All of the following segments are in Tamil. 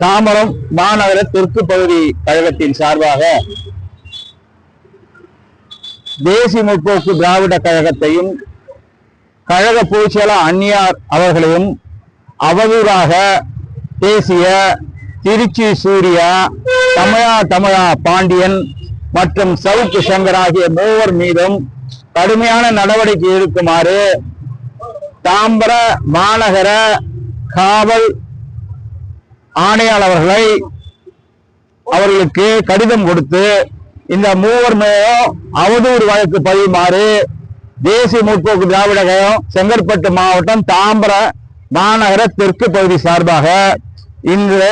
தாம்பரம் மாநகர தெற்கு பகுதி கழகத்தின் சார்பாக தேசிய முற்போக்கு திராவிட கழகத்தையும் கழக பொதுச்செயலர் அந்நியார் அவர்களையும் அவதூறாக பேசிய திருச்சி சூர்யா தமிழா தமிழா பாண்டியன் மற்றும் சவுக்கு சங்கர் ஆகிய மூவர் மீதும் கடுமையான நடவடிக்கை எடுக்குமாறு தாம்பர மாநகர காவல் ஆணையாளர் அவர்களை அவர்களுக்கு கடிதம் கொடுத்து இந்த மூவர் மேலும் அவதூறு வழக்கு பதியுமாறு தேசிய முற்போக்கு திராவிட கழகம் செங்கற்பட்டு மாவட்டம் தாம்பர மாநகர தெற்கு பகுதி சார்பாக இன்று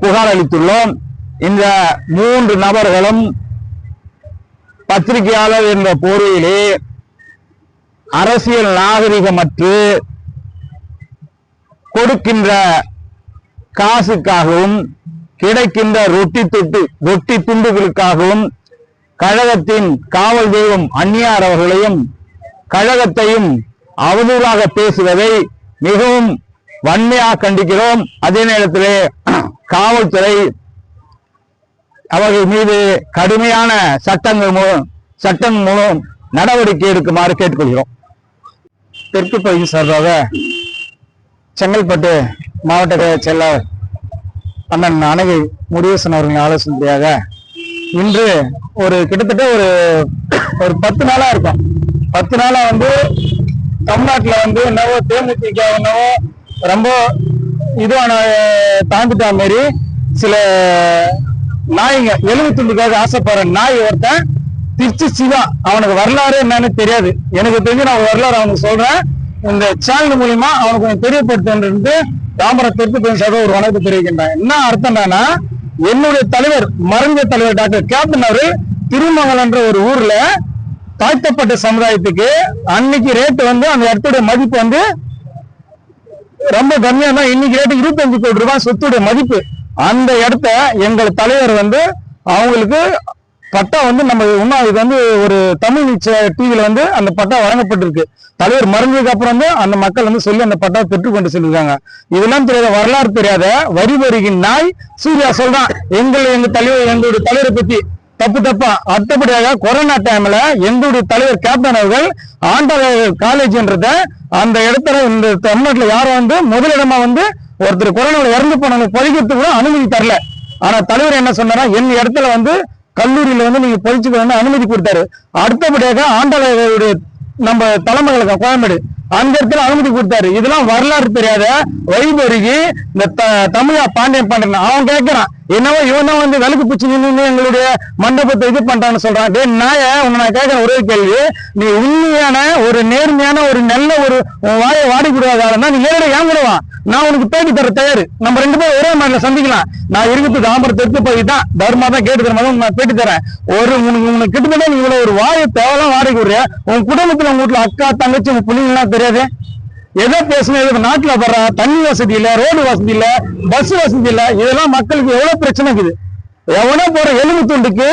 புகார் அளித்துள்ளோம். இந்த மூன்று நபர்களும் பத்திரிகையாளர் என்ற போர்வையிலே அரசியல் நாகரிகமற்று கொடுக்கின்ற காசுக்காகவும் கிடைக்கின்ற ரொட்டி தொட்டு ரொட்டி துண்டுகளுக்காகவும் கழகத்தின் காவல் தெய்வம் அந்நியார் அவர்களையும் கழகத்தையும் அவதூறாக பேசுவதை மிகவும் வன்மையாக கண்டிக்கிறோம். அதே நேரத்திலே காவல்துறை அவர்கள் மீது கடுமையான சட்டங்கள் மூலம் சட்டம் மூலம் நடவடிக்கை எடுக்குமாறு கேட்டுக்கொள்கிறோம். தெற்கு பகுதி சார்பாக செங்கல்பட்டு மாவட்ட செயலாளர் அண்ணன் அணகை முடிவேசன் அவர்களின் ஆலோசனையாக இன்று ஒரு கிட்டத்தட்ட ஒரு ஒரு பத்து நாளா இருக்கும். பத்து நாளா வந்து தமிழ்நாட்டில் வந்து என்னவோ தேமுதிக என்னவோ ரொம்ப இதுவான தாண்டிட்டா மாரி சில நாய்ங்க எலும்பு துண்டுக்காக ஆசைப்படுற நாய் ஒருத்தன் திருச்சி சிவா. அவனுக்கு வரலாறு என்னன்னு தெரியாது. எனக்கு தெரிஞ்சு நான் வரலாறு அவனுக்கு சொல்றேன். இந்த சேனல் மூலியமா அவனுக்கு கொஞ்சம் தெரியப்படுத்து தாம்பரம் தெற்கு ஒரு வணக்கம் தெரிவிக்கின்றான். என்ன அர்த்தம் என்னன்னா என்னுடைய தலைவர் மறைஞ்ச தலைவர் டாக்டர் கேப்டன் அவரு திருமங்கலம் என்ற ஒரு ஊர்ல தாழ்த்தப்பட்ட சமுதாயத்துக்கு அன்னைக்கு ரேட்டு வந்து அந்த இடத்துடைய மதிப்பு வந்து ரொம்ப கம்மியா தான். இன்னைக்கு ரேட்டு இருபத்தஞ்சு கோடி ரூபாய் சொத்துடைய மதிப்பு. அந்த இடத்த எங்கள் தலைவர் வந்து அவங்களுக்கு பட்டா வந்து நம்ம இன்னும் இது வந்து ஒரு தமிழ் டிவியில் வந்து அந்த பட்டா வழங்கப்பட்டிருக்கு. தலைவர் மறைஞ்சதுக்கு அப்புறம் வந்து அந்த மக்கள் வந்து சொல்லி அந்த பட்டா பெற்றுக்கொண்டு செல்லிருக்காங்க இதெல்லாம் தெரியாத வரலாறு தெரியாத வரி வருகின் நாய் சூர்யா சொல்றான் எங்கள் எங்க தலைவர் எங்களுடைய தலைவரை பத்தி தப்பு தப்பா? அடுத்தபடியாக கொரோனா டைம்ல எங்களுடைய தலைவர் கேப்டன் அவர்கள் ஆண்டவர் காலேஜ்ன்றத அந்த இடத்துல இந்த தமிழ்நாட்டுல யாரும் வந்து முதலிடமா வந்து ஒருத்தர் கொரோனாவில் இறந்து போனவங்க பொழிக்கிறதுக்கு கூட அனுமதி தரல. ஆனா தலைவர் என்ன சொன்னாரா என் இடத்துல வந்து கல்லூரியில வந்து நீங்க பொழிச்சுக்கணும்னு அனுமதி கொடுத்தாரு. அடுத்தபடியாக ஆண்டவருடைய நம்ம தலைமகளுக்கு கோயம்பேடு. அந்த இடத்துல அனுமதி கொடுத்தாரு. இதெல்லாம் வரலாறு தெரியாத வைபெருகி இந்த த- தமிழா பாண்டியன் பாண்டியன் அவன் கேட்கிறான் என்னவோ இவன் தான் வந்து விளக்கு பிடிச்சி நின்று எங்களுடைய மண்டபத்தை இது பண்றான்னு சொல்றான். டேய் நாய? உன்னை நான் கேட்கறேன் ஒரே கேள்வி. நீ உண்மையான ஒரு நேர்மையான ஒரு நல்ல ஒரு உன் வாயை வாடி கூடாதான் நீ நேரில் ஏன் நான் உனக்கு பேட்டி தர தயாரு. நம்ம ரெண்டு பேரும் ஒரே மாதிரி சந்திக்கலாம். நான் இருக்கிறது தாம்பரம் தெற்கு பகுதி தான். தர்மா தான் கேட்டு தர மாதிரி நான் பேட்டி தரேன். ஒரு உனக்கு உனக்கு கிட்டத்தட்ட நீ இவ்வளவு ஒரு வாயை தேவலாம் வாடகை விடுறியா உன் குடும்பத்துல உங்க வீட்டுல அக்கா தங்கச்சி உங்க பிள்ளைங்கலாம் தெரியாது? எதை பேசினா நாட்டில் வர்ற தண்ணி வசதி இல்ல ரோடு வசதி இல்ல பஸ் வசதி இல்ல இதெல்லாம் மக்களுக்கு எவ்வளவு பிரச்சனை இருக்குது எவனோ போற எலும்பு துண்டுக்கு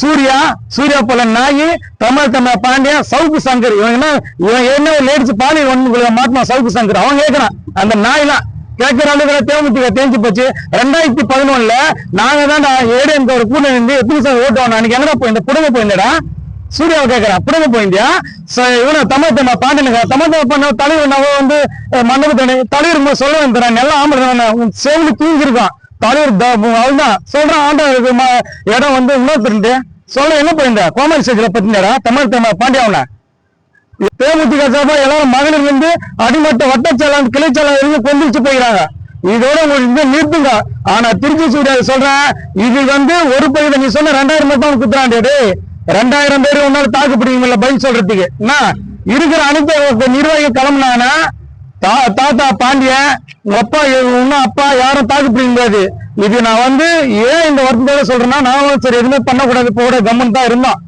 சூர்யா சூர்யா போல நாயி தமிழ் தமிழ் பாண்டியன் சவுக்கு சங்கர். இவன் என்ன இவன் என்ன லேடிச்சு பாலியல் ஒன்று மாட்டினான் சவுக்கு சங்கர்? அவன் கேட்கறான் அந்த நாய்லாம் கேட்கிற அளவுக்கு தேமுதிக தேஞ்சு போச்சு. ரெண்டாயிரத்தி பதினொன்னுல நாங்க தான் ஏடிஎம் ஒரு கூட இருந்து எத்தனை சார் ஓட்டு வாங்க அன்னைக்கு எங்கடா இந்த புடுங்க போயிருந்தடா சூர்யாவை கேட்கறான் அப்படிங்க போயிருந்தியா ச- இவனை தமிழ் தமிழ் பாண்டியனுங்க தமிழ் தமிழ் பண்ண தலைவர் நம்ம வந்து அஹ், தலைவர் சொல்ல வந்துடுறேன் நல்லா ஆம்பளை உன் தூங்கிருக்கான் தலைவர் த- சொல்றான் ஆண்டா இடம் வந்து இன்னொருத்தருண்டு சொல்ல என்ன போயிருந்த? கோமாரி ஸ்டேஜ்ல பத்தினடா தமிழ் தமிழ் பாண்டியாவன தேமுதிக சார்பா எல்லாரும் மகளிர் வந்து அடிமட்ட வட்டச்சாலம் கிளைச்சாலம் இருந்து கொந்திரிச்சு போயிடறாங்க இதோட உங்களுக்கு நிறுத்துங்க. ஆனா திருச்சி சூர்யா சொல்றேன் இது வந்து ஒரு பகுதி நீ சொன்ன ரெண்டாயிரம் மட்டும் குத்துறாண்டே ரெண்டாயிரம் பேர் ஒன்னால தாக்கு பிடிக்கல பதில் சொல்றதுக்கு. என்ன? இருக்கிற அனைத்து நிர்வாகி கிளம்புனாங்கன்னா தா- தாத்தா பாண்டியன் உங்க அப்பா இன்னும் அப்பா யாரும் தாக்கு பிடிக்க முடியாது. இது நான் வந்து ஏன் இந்த வருத்தத்தோட சொல்றேன்னா நான் சரி எதுவுமே பண்ணக்கூடாது போட கம்மன் தான் இருந்தோம்.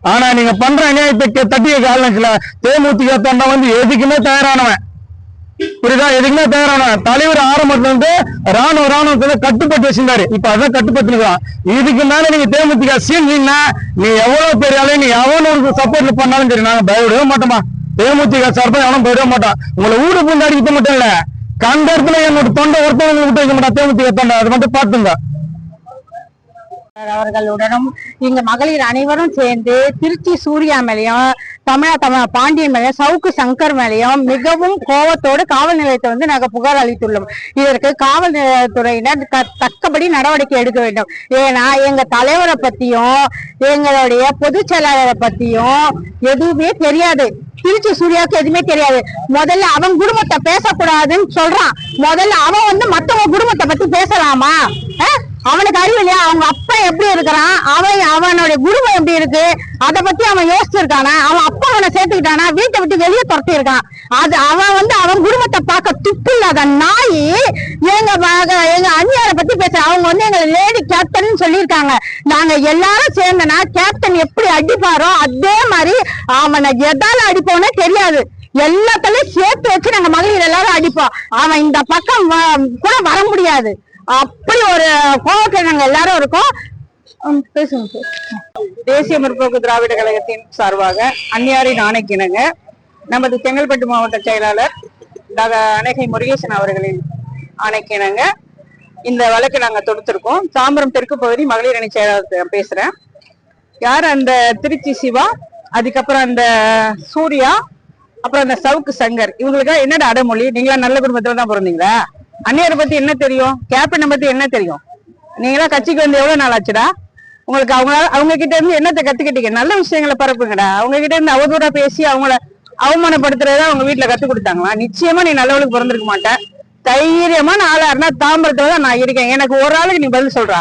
ஆனா நீங்க பண்ற அநியாயத்தை கே- தட்டிய காலத்துல தேமுதிக தொண்டை வந்து எதுக்குமே தயாரானவன். புரியுதா? எதுக்குன்னா தயாரானவன் தலைவர் ஆரம்பத்துல இருந்து ராணுவ ராணுவத்துல கட்டுப்பட்டு வச்சிருந்தாரு. இப்ப அதான் கட்டுப்பட்டு இதுக்கு மேல நீங்க தேமுதிக சீர்ந்தீங்கன்னா நீ எவ்வளவு பெரிய ஆளு? நீ எவ்வளவு சப்போர்ட்ல பண்ணாலும் சரி நாங்க பயப்படவே மாட்டோமா? தேமுதிக சார்பா எவனும் போயிடவே மாட்டான். உங்களை ஊடு புந்து அடிக்கிறது மட்டும் இல்ல கண்ட இடத்துல என்னோட தொண்டை ஒருத்தவங்க விட்டு வைக்க மாட்டான். தேமுதிக தொண்டை. அது மட்டும் பாத்துங்க அவர்களுடனும் இங்க மகளிர் அனைவரும் சேர்ந்து திருச்சி சூர்யா மேலையும் தமிழா தமிழ பாண்டியன் மேலையும் சவுக்கு சங்கர் மேலையும் மிகவும் கோபத்தோடு காவல் நிலையத்தை வந்து நாங்கள் புகார் அளித்துள்ளோம். இதற்கு காவல் நிலையத்துறையினர் தக்கபடி நடவடிக்கை எடுக்க வேண்டும். ஏன்னா எங்க தலைவரை பத்தியும் எங்களுடைய பொதுச் செயலாளரை பத்தியும் எதுவுமே தெரியாது. திருச்சி சூர்யாவுக்கு எதுவுமே தெரியாது. முதல்ல அவன் குடும்பத்தை பேசக்கூடாதுன்னு சொல்றான். முதல்ல அவன் வந்து மத்தவங்க குடும்பத்தை பத்தி பேசலாமா? அஹ்? அவனுக்கு அறிவு இல்லையா? அவங்க அப்பா எப்படி இருக்கிறான்? அவன் அவனுடைய குடும்பம் எப்படி இருக்கு? அதை பத்தி அவன் யோசிச்சிருக்கானா? அவன் அப்பா அவனை சேர்த்துக்கிட்டானா? வீட்டை விட்டு வெளியே துரத்தி இருக்கான் அது அவன் வந்து அவன் குடும்பத்தை பார்க்க துப்பு இல்லாத நாய் எங்க எங்க அந்நியாரை பத்தி பேச அவங்க வந்து எங்க லேடி கேப்டன் சொல்லியிருக்காங்க. நாங்க எல்லாரும் சேர்ந்தனா கேப்டன் எப்படி அடிப்பாரோ அதே மாதிரி அவனை எதால அடிப்போம்னே தெரியாது. எல்லாத்தையும் சேர்த்து வச்சு நாங்க மகளிர் எல்லாரும் அடிப்போம். அவன் இந்த பக்கம் வ- கூட வர முடியாது. அப்படி ஒரு கோவத்துல நாங்க எல்லாரும் இருக்கோம். பேசுங்க தேசிய முற்போக்கு திராவிட கழகத்தின் சார்பாக அந்நியாரின் ஆணைக்கிணங்க நமது செங்கல்பட்டு மாவட்ட செயலாளர் டாக்டர் அனகை முருகேசன் அவர்களின் ஆணைக்கிணங்க. இந்த வழக்கு நாங்க தொடுத்திருக்கோம். தாம்பரம் தெற்கு பகுதி மகளிர் அணி செயலாளர் பேசுறேன். யார் அந்த திருச்சி சிவா அதுக்கப்புறம் அந்த சூர்யா அப்புறம் அந்த சவுக்கு சங்கர். இவங்களுக்கு என்னடா அடமொழி? நீங்களா நல்ல குடும்பத்துல தான் பிறந்தீங்களா? அந்நியரை பத்தி என்ன தெரியும்? கேப்டனை பத்தி என்ன தெரியும்? நீங்களா கட்சிக்கு வந்து எவ்வளவு நாள் ஆச்சுடா? உங்களுக்கு அவங்க அவங்க கிட்ட இருந்து என்னத்தை கத்துக்கிட்டீங்க? நல்ல விஷயங்களை பரப்புங்கடா. அவங்க கிட்ட இருந்து அவதூறா பேசி அவங்கள அவமானப்படுத்துறதா அவங்க வீட்டுல கத்து கொடுத்தாங்களா? நிச்சயமா நீ நல்லவளுக்கு பிறந்திருக்க மாட்டேன் தைரியமான ஆளா இருந்தா தாம்பரத்துல தான் நான் இருக்கேன். எனக்கு ஒரு ஆளுக்கு நீ பதில் சொல்றா.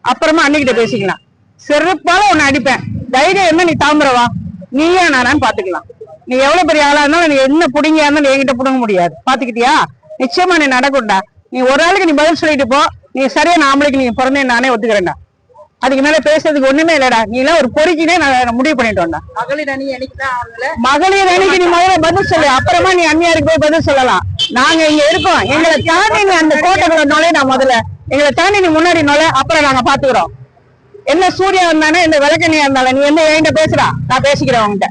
அப்புறமா அன்னிக்கிட்ட பேசிக்கலாம். செருப்பால உன்னை அடிப்பேன். தைரியம் என்ன நீ தாம்பரவா நீயா நானான்னு பாத்துக்கலாம். நீ எவ்வளவு பெரிய ஆளா இருந்தாலும் நீ என்ன புடிங்கியா இருந்தாலும் என்கிட்ட புடுங்க முடியாது. பாத்துக்கிட்டியா? நிச்சயமா நீ நடக்கும்டா. நீ ஒரு ஆளுக்கு நீ பதில் சொல்லிட்டு போ. நீ சரியான ஆம்பளைக்கு நீ பிறந்தேன் நானே ஒத்துக்கிறேன்டா. அதுக்கு மேல பேசுறதுக்கு ஒண்ணுமே இல்லடா. நீ எல்லாம் ஒரு பொறுக்கினே நான் முடிவு பண்ணிட்டு வந்தா மகளிர் அணி மகளிர் அணிக்கு நீ முதல்ல பதில் சொல்லு. அப்புறமா நீ அந்நியாருக்கு போய் பதில் சொல்லலாம். நாங்க இங்க இருக்கோம். எங்களை தாண்டி நீ அந்த கோட்டைக்குள்ள நுழைய நான் முதல்ல. எங்களை தாண்டி நீ முன்னாடி நுழை. அப்புறம் நாங்க பாத்துக்கிறோம் என்ன சூர்யா வந்தானே இந்த விளக்கணியா இருந்தாலும் நீ என்ன என்கிட்ட பேசுறா நான் பேசிக்கிறேன் உன்கிட்ட.